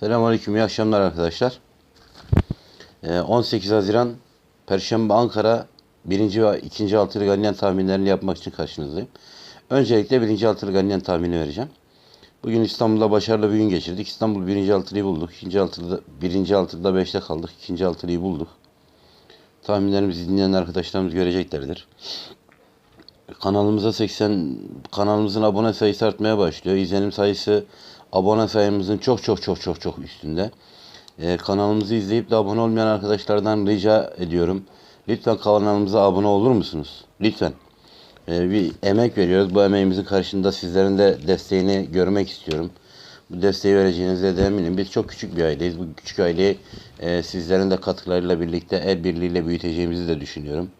Selamünaleyküm, iyi akşamlar arkadaşlar. Ee, 18 Haziran Perşembe Ankara 1. ve 2. altılı ganyan tahminlerini yapmak için karşınızdayım. Öncelikle 1. altılı ganyan tahmini vereceğim. Bugün İstanbul'da başarılı bir gün geçirdik. İstanbul 1. altılıyı bulduk. 2. altıda 1. altıda 5'te kaldık. 2. altılıyı bulduk. Tahminlerimizi dinleyen arkadaşlarımız göreceklerdir. Kanalımıza 80 kanalımızın abone sayısı artmaya başlıyor. İzlenim sayısı abone sayımızın çok çok çok çok çok üstünde. Ee, kanalımızı izleyip de abone olmayan arkadaşlardan rica ediyorum. Lütfen kanalımıza abone olur musunuz? Lütfen. Ee, bir emek veriyoruz. Bu emeğimizin karşında sizlerin de desteğini görmek istiyorum. Bu desteği vereceğinize de eminim. Biz çok küçük bir aileyiz. Bu küçük aileyi e, sizlerin de katkılarıyla birlikte el birliğiyle büyüteceğimizi de düşünüyorum.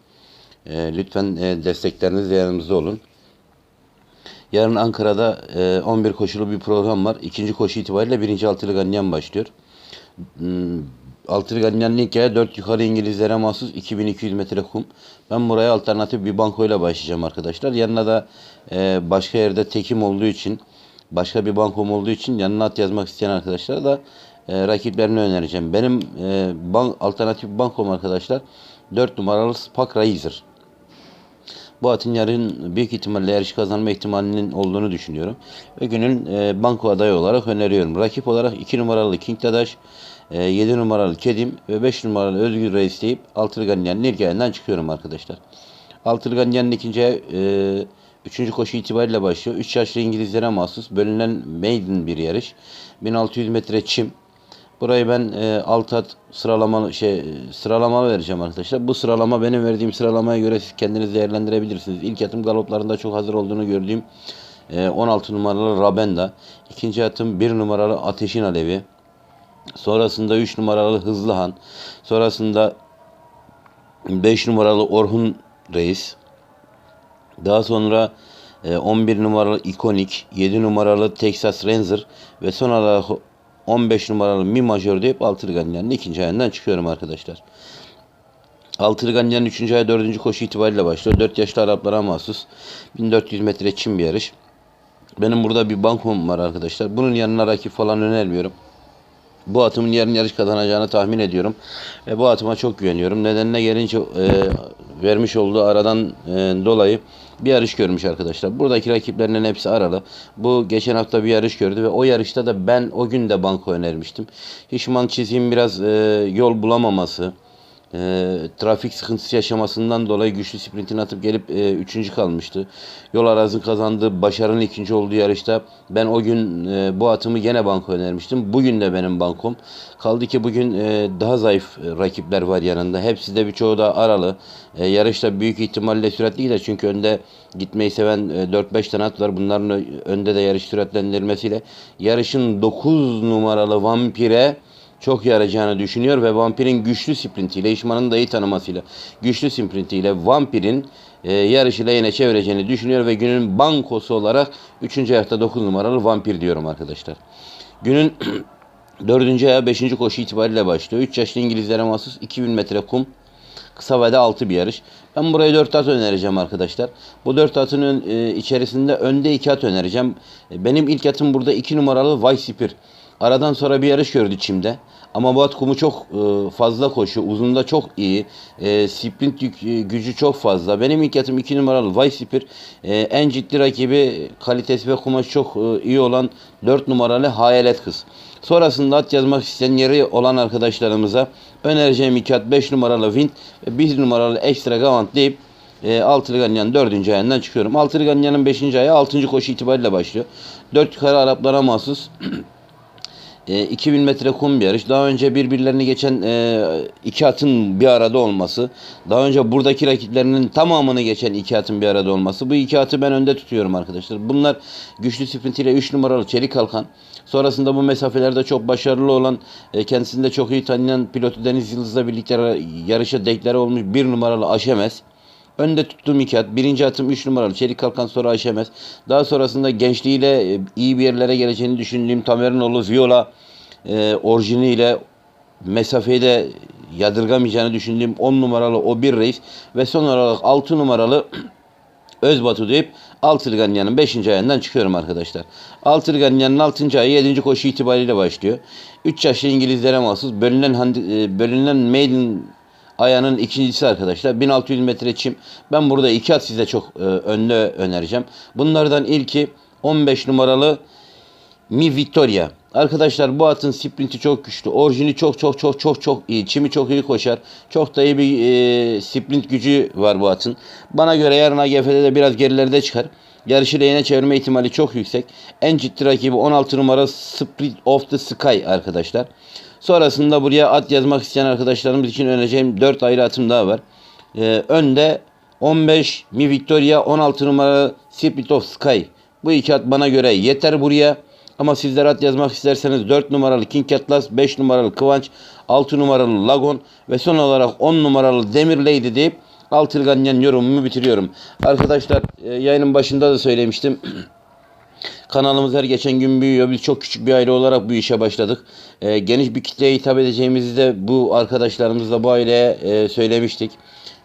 E, lütfen e, destekleriniz yanımızda olun. Yarın Ankara'da e, 11 koşulu bir program var. İkinci koşu itibariyle birinci altılı ganyan başlıyor. Altılı ganyan hikaye 4 yukarı İngilizlere mahsus 2200 metre kum. Ben buraya alternatif bir bankoyla başlayacağım arkadaşlar. Yanına da e, başka yerde tekim olduğu için başka bir bankom olduğu için yanına at yazmak isteyen arkadaşlara da e, rakiplerini önereceğim. Benim e, bank, alternatif bankom arkadaşlar 4 numaralı Spark Raiser. Bu atın yarın büyük ihtimalle yarış kazanma ihtimalinin olduğunu düşünüyorum. Ve günün e, banko adayı olarak öneriyorum. Rakip olarak 2 numaralı King Dadaş, e, 7 numaralı Kedim ve 5 numaralı Özgür Reis deyip Altılı ilk ayından çıkıyorum arkadaşlar. Altılı Ganyan'ın ikinci e, üçüncü koşu itibariyle başlıyor. 3 yaşlı İngilizlere mahsus bölünen maiden bir yarış. 1600 metre çim. Burayı ben e, alt at sıralamalı şey sıralamalı vereceğim arkadaşlar. Bu sıralama benim verdiğim sıralamaya göre siz kendiniz değerlendirebilirsiniz. İlk atım galoplarında çok hazır olduğunu gördüğüm e, 16 numaralı Rabenda. İkinci atım 1 numaralı Ateşin Alevi. Sonrasında 3 numaralı Hızlıhan. Sonrasında 5 numaralı Orhun Reis. Daha sonra e, 11 numaralı Ikonik, 7 numaralı Texas Ranger ve son olarak 15 numaralı Mi Majör deyip Altılı Ganyan'ın ikinci ayından çıkıyorum arkadaşlar. Altılı Ganyan'ın 3. ay 4. koşu itibariyle başlıyor. 4 yaşlı Araplara mahsus 1400 metre çim bir yarış. Benim burada bir bankom var arkadaşlar. Bunun yanına rakip falan önermiyorum. Bu atımın yarın yarış kazanacağını tahmin ediyorum. Ve bu atıma çok güveniyorum. Nedenine gelince e, vermiş olduğu aradan e, dolayı bir yarış görmüş arkadaşlar. Buradaki rakiplerinin hepsi aralı. Bu geçen hafta bir yarış gördü ve o yarışta da ben o gün de banko önermiştim. Hişman çizgin biraz e, yol bulamaması, e, trafik sıkıntısı yaşamasından dolayı güçlü sprintini atıp gelip e, üçüncü kalmıştı. Yol arazın kazandığı başarının ikinci olduğu yarışta ben o gün e, bu atımı gene banko önermiştim. Bugün de benim bankom. Kaldı ki bugün e, daha zayıf e, rakipler var yanında. Hepsi de birçoğu da aralı. E, yarışta büyük ihtimalle süratli gider. Çünkü önde gitmeyi seven e, 4-5 tane at var. Bunların önde de yarış süratlendirmesiyle yarışın 9 numaralı Vampire çok yarayacağını düşünüyor ve Vampir'in güçlü sprintiyle, İşman'ın da iyi tanımasıyla, güçlü sprintiyle Vampir'in e, yarışıyla yine çevireceğini düşünüyor ve günün bankosu olarak 3. ayakta 9 numaralı Vampir diyorum arkadaşlar. Günün 4. ayağı 5. koşu itibariyle başlıyor. 3 yaşlı İngilizlere mahsus 2000 metre kum. Kısa vade 6 bir yarış. Ben buraya 4 at önereceğim arkadaşlar. Bu 4 atın e, içerisinde önde 2 at önereceğim. E, Benim ilk atım burada 2 numaralı Vaysipir. Aradan sonra bir yarış gördü çimde. Ama bu at kumu çok e, fazla koşuyor. Uzunda çok iyi. E, sprint e, gücü çok fazla. Benim ilk atım 2 numaralı Vaysipir. E, en ciddi rakibi kalitesi ve kumaşı çok e, iyi olan 4 numaralı Hayalet Kız. Sonrasında at yazmak isteyen yeri olan arkadaşlarımıza önereceğim iki at 5 numaralı Wind ve 1 numaralı Extra Gavant deyip e, Altılı Ganyan 4. ayından çıkıyorum. Altılı Ganyan'ın 5. ayı 6. koşu itibariyle başlıyor. 4 yukarı Araplara mahsus e, 2000 metre kum bir yarış. Daha önce birbirlerini geçen e, iki atın bir arada olması. Daha önce buradaki rakiplerinin tamamını geçen iki atın bir arada olması. Bu iki atı ben önde tutuyorum arkadaşlar. Bunlar güçlü sprintiyle 3 numaralı Çelik Kalkan. Sonrasında bu mesafelerde çok başarılı olan, e, kendisini de çok iyi tanıyan pilotu Deniz Yıldız'la birlikte yarışa deklare olmuş bir numaralı Aşemez. Önde tuttuğum iki at. Birinci atım 3 numaralı Çelik Kalkan sonra Ayşemez. Daha sonrasında gençliğiyle e, iyi bir yerlere geleceğini düşündüğüm Tamerinoğlu Viola e, orijiniyle mesafeyi de yadırgamayacağını düşündüğüm 10 numaralı o bir reis ve son olarak 6 numaralı Özbatu deyip Altılı Ganyan'ın 5. ayından çıkıyorum arkadaşlar. Altılı Ganyan'ın 6. ayı 7. koşu itibariyle başlıyor. 3 yaşlı İngilizlere mahsus bölünen, e, bölünen maiden ayağının ikincisi arkadaşlar. 1600 metre çim. Ben burada iki at size çok e, önde önereceğim. Bunlardan ilki 15 numaralı Mi Victoria. Arkadaşlar bu atın sprinti çok güçlü. Orijini çok çok çok çok çok iyi. Çimi çok iyi koşar. Çok da iyi bir e, sprint gücü var bu atın. Bana göre yarın AGF'de de biraz gerilerde çıkar. Yarışı lehine çevirme ihtimali çok yüksek. En ciddi rakibi 16 numara Sprint of the Sky arkadaşlar. Sonrasında buraya at yazmak isteyen arkadaşlarımız için önereceğim 4 ayrı atım daha var. Ee, önde 15 Mi Victoria 16 numara Spirit of Sky. Bu iki at bana göre yeter buraya. Ama sizler at yazmak isterseniz 4 numaralı King Atlas, 5 numaralı Kıvanç, 6 numaralı Lagon ve son olarak 10 numaralı Demir Lady deyip Altılı Ganyan yorumumu bitiriyorum. Arkadaşlar e, yayının başında da söylemiştim. Kanalımız her geçen gün büyüyor. Biz çok küçük bir aile olarak bu işe başladık. Ee, geniş bir kitleye hitap edeceğimizi de bu arkadaşlarımızla bu aileye e, söylemiştik.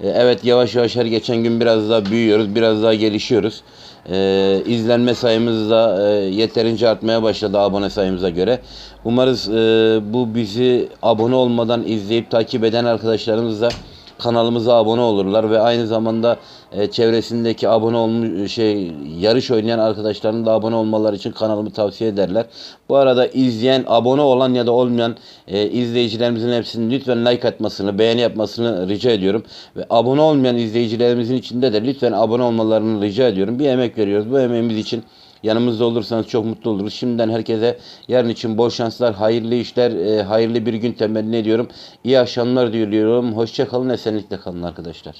Ee, evet yavaş yavaş her geçen gün biraz daha büyüyoruz. Biraz daha gelişiyoruz. Ee, izlenme sayımız da e, yeterince artmaya başladı abone sayımıza göre. Umarız e, bu bizi abone olmadan izleyip takip eden arkadaşlarımız da kanalımıza abone olurlar ve aynı zamanda e, çevresindeki abone olmuş şey yarış oynayan arkadaşların da abone olmaları için kanalımı tavsiye ederler. Bu arada izleyen, abone olan ya da olmayan e, izleyicilerimizin hepsinin lütfen like atmasını, beğeni yapmasını rica ediyorum. Ve abone olmayan izleyicilerimizin içinde de lütfen abone olmalarını rica ediyorum. Bir emek veriyoruz. Bu emeğimiz için Yanımızda olursanız çok mutlu oluruz. Şimdiden herkese yarın için bol şanslar, hayırlı işler, e, hayırlı bir gün temenni ediyorum. İyi akşamlar diliyorum. Hoşça kalın, esenlikle kalın arkadaşlar.